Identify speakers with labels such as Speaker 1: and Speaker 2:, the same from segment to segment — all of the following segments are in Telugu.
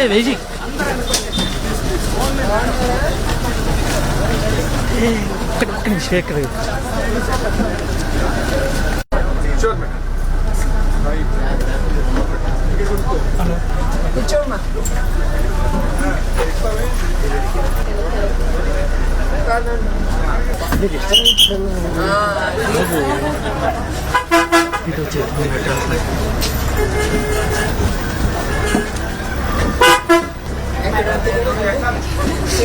Speaker 1: ఏ వేసి ఏ, ఒక్క ఒక్క నిమిషం ఎక్కడ
Speaker 2: కూర్చోమ్మా
Speaker 1: ఇటు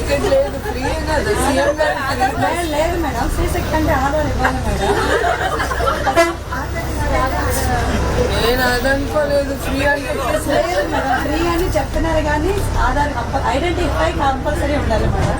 Speaker 2: టికెట్ లేదు ఫ్రీ కదా. సీఎం గారు free.
Speaker 3: లేదు మేడం. శ్రీ శక్తి అంటే ఆధార్ ఇవ్వాలి మేడం.
Speaker 2: నేను అదనుకోలేదు ఫ్రీ అంటే
Speaker 3: లేదు మేడం ఫ్రీ అని చెప్తున్నారు కానీ ఆధార్ ఐడెంటిఫై కంపల్సరీ ఉండాలి మేడం.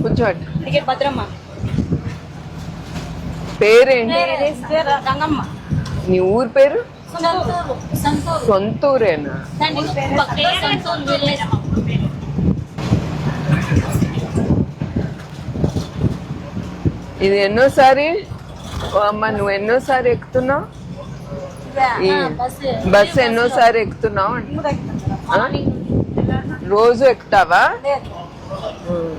Speaker 2: కూర్చోండి.
Speaker 3: టికెట్ భద్రమ్మ.
Speaker 2: పేరేంటి
Speaker 3: గంగమ్మ
Speaker 2: నీ ఊరు పేరు?
Speaker 3: సంతూరు సంతూరు.
Speaker 2: సొంతూరేనా? ఇది ఎన్నోసారి? అమ్మ నువ్వు ఎన్నోసారి ఎక్కుతున్నావు? బస్సు. ఎన్నోసారి ఎక్కుతున్నావు అంట. రోజు ఎక్కుతావా ఉం.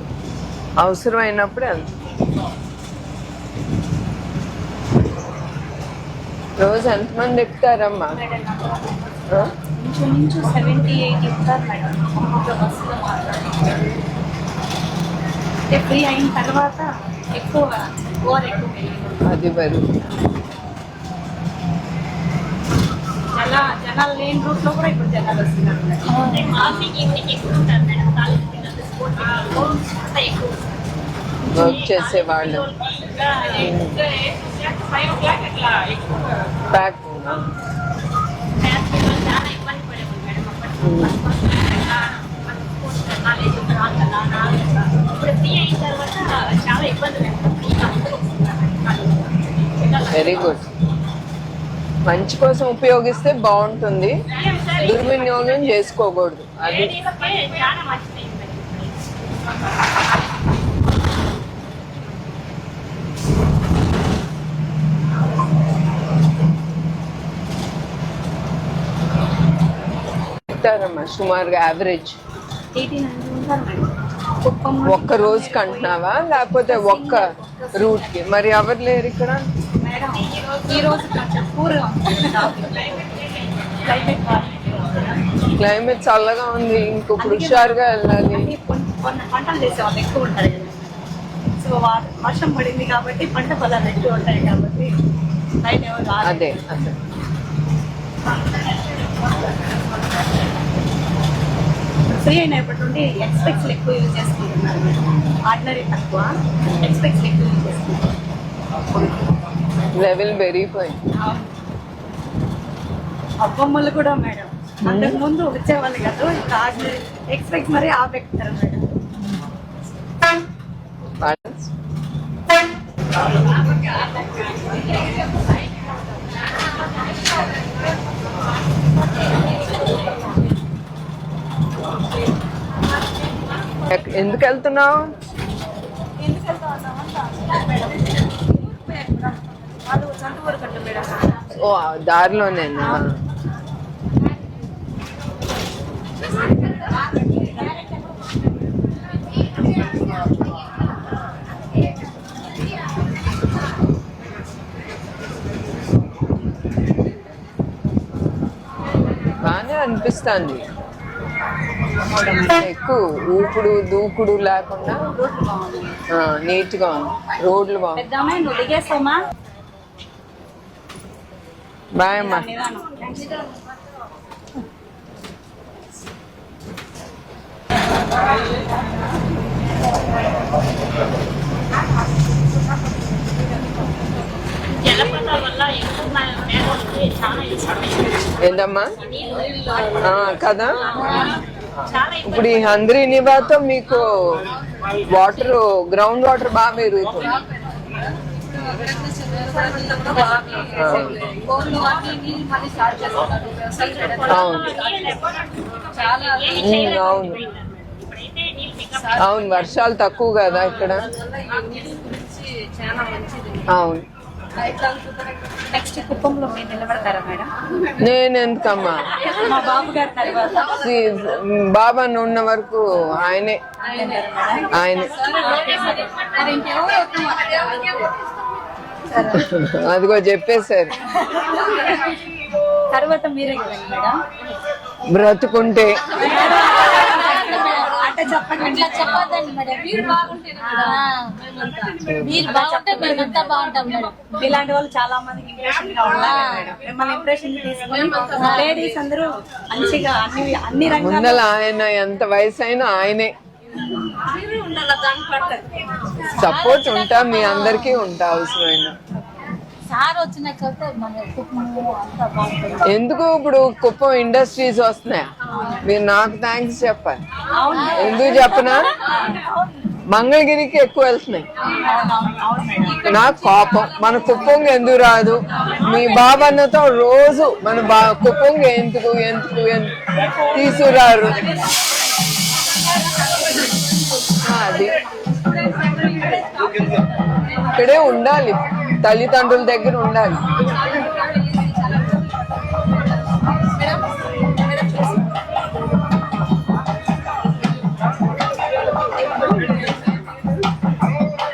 Speaker 2: అవసరం అయినప్పుడే వెళ్తా. రోజు ఎంతమంది ఎక్కుతారమ్మా ఆ?
Speaker 3: ఇంచుమించు జన జనాలు లేని రూట్లో కూడా ఇప్పుడు జనాలు వస్తున్నారు. మేడం. మార్నింగ్ ఈవినింగ్ ఎక్కువ ఉంటారు మేడం. కాలేజ్ పిల్లలు స్కూల్ పిల్లలు అంతా ఎక్కువ
Speaker 2: వర్క్ చేసే వాళ్ళు
Speaker 3: ఫైవ్ ఓ క్లాక్ అట్లా ఎక్కువ
Speaker 2: ప్యాక్
Speaker 3: చాలా ఇబ్బంది పడేవాళ్ళు మేడం అప్పట్లో. కాలేజ్ ఇప్పుడు ఫ్రీ అయిన తర్వాత చాలా ఇబ్బంది
Speaker 2: వెరీ గుడ్ మంచి కోసం ఉపయోగిస్తే బాగుంటుంది. దుర్వినియోగం చేసుకోకూడదు. అది చెప్తారమ్మా సుమారుగా యావరేజ్ ఒక్క రోజుకి అంటున్నావా లేకపోతే ఒక్క రూట్కి? మరి ఎవరు లేరు ఇక్కడ?
Speaker 3: మేడం ఈ రోజు కొంచెం కూరగా క్లైమేట్
Speaker 2: క్లైమేట్ చల్లగా ఉంది ఇంకొక హుషారుగా వెళ్ళాలి.
Speaker 3: పంటలు చేసే వాళ్ళు ఎక్కువ ఉంటారు కదా సో వర్షం పడింది కాబట్టి పంట పొలాలు ఎక్కువ ఉంటాయి కాబట్టి.
Speaker 2: అదే అదే.
Speaker 3: ఫ్రీ అయినప్పటి నుండి ఎక్స్పెక్ట్స్ ఎక్కువ యూజ్ చేసుకుంటున్నారు. ఆర్డినరీ తక్కువ ఎక్స్పెక్ట్స్ ఎక్కువ యూజ్ చేసుకుంటున్నారు.
Speaker 2: లెవెల్ పెరిగిపోయింది.
Speaker 3: అబ్బమ్మలు కూడా మేడం. అంతకు ముందు వచ్చేవాళ్ళు కాదు ఇప్పుడు ఎక్స్పెక్ట్స్ మరీ ఆపెక్తారు మేడం.
Speaker 2: ఎందుకు వెళ్తున్నావు
Speaker 3: ఎందుకు వెళ్తా ఉన్నాం మేడం వాళ్ళు సొంత ఊరు కట్టు మేడం
Speaker 2: ఓ దారిలోనేనా? బాగానే అనిపిస్తుంది. ఎక్కువ ఊపుడు దూకుడు లేకుండా నీట్ నీట్గా ఉంది. రోడ్లు బాగుంది. బాయ్ అమ్మా ఏంటమ్మా కదా? ఇప్పుడు ఈ హంద్రీ నివాతో మీకు వాటర్ గ్రౌండ్ వాటర్ బాగా పెరుగుతుంది. అవును. అవును. అవును వర్షాలు తక్కువ కదా ఇక్కడ. అవును. నేను ఎందుకమ్మా
Speaker 3: మా బాబు గారి తర్వాత.
Speaker 2: శ్రీ- బాబా ఉన్న వరకు ఆయనే. ఆయనే. అదిగో చెప్పేశారు.
Speaker 3: తర్వాత మీరే
Speaker 2: బ్రతుకుంటే.
Speaker 3: ఇలాంటి వాళ్ళు చాలా మందికి ఇంప్రెషన్గా ఉన్నారు మేడం. మిమ్మల్ని ఇంప్రెషన్ తీసుకొని లేడీస్ అందరూ మంచిగా అన్ని
Speaker 2: ఆయన ఎంత వయసు అయినా ఆయనే. సపోర్ట్ ఉంటా మీ అందరికీ ఉంటా అవసరమైన. ఎందుకు ఇప్పుడు కుప్పం ఇండస్ట్రీస్ వస్తున్నాయా? మీరు నాకు థ్యాంక్స్ చెప్పాలి. ఎందుకు చెప్పనా? మంగళగిరికి ఎక్కువ వెళ్తున్నాయి. నాకు కోపం. మన కుప్పంకి ఎందుకు రాదు? మీ బాబన్నతో రోజు మన బా కుప్పంకి ఎందుకు ఎందుకు ఎందుకు తీసుకురారు? అది ఇక్కడే ఉండాలి. తల్లిదండ్రుల దగ్గర ఉండాలి.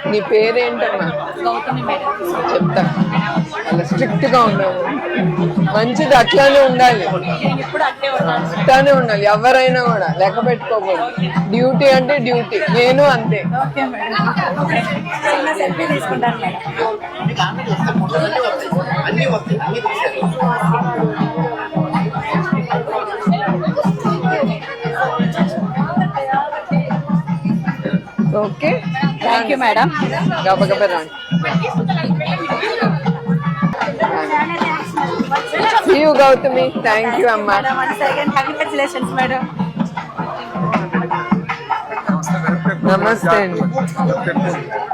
Speaker 2: నీ పేరేంటమ్మా? చెప్తా. అలా స్ట్రిక్ట్గా ఉన్నాము మంచిది అట్లానే ఉండాలి. అట్లానే ఉండాలి. ఎవరైనా కూడా లెక్క పెట్టుకోకూడదు. డ్యూటీ అంటే డ్యూటీ. నేను అంతే.
Speaker 3: ఓకే థ్యాంక్ యూ మేడం
Speaker 2: గబగబ రండి. You, గౌతమి థ్యాంక్ యూ అమ్మా
Speaker 3: కంగ్రాచులేషన్స్ మేడం
Speaker 2: నమస్తే అండి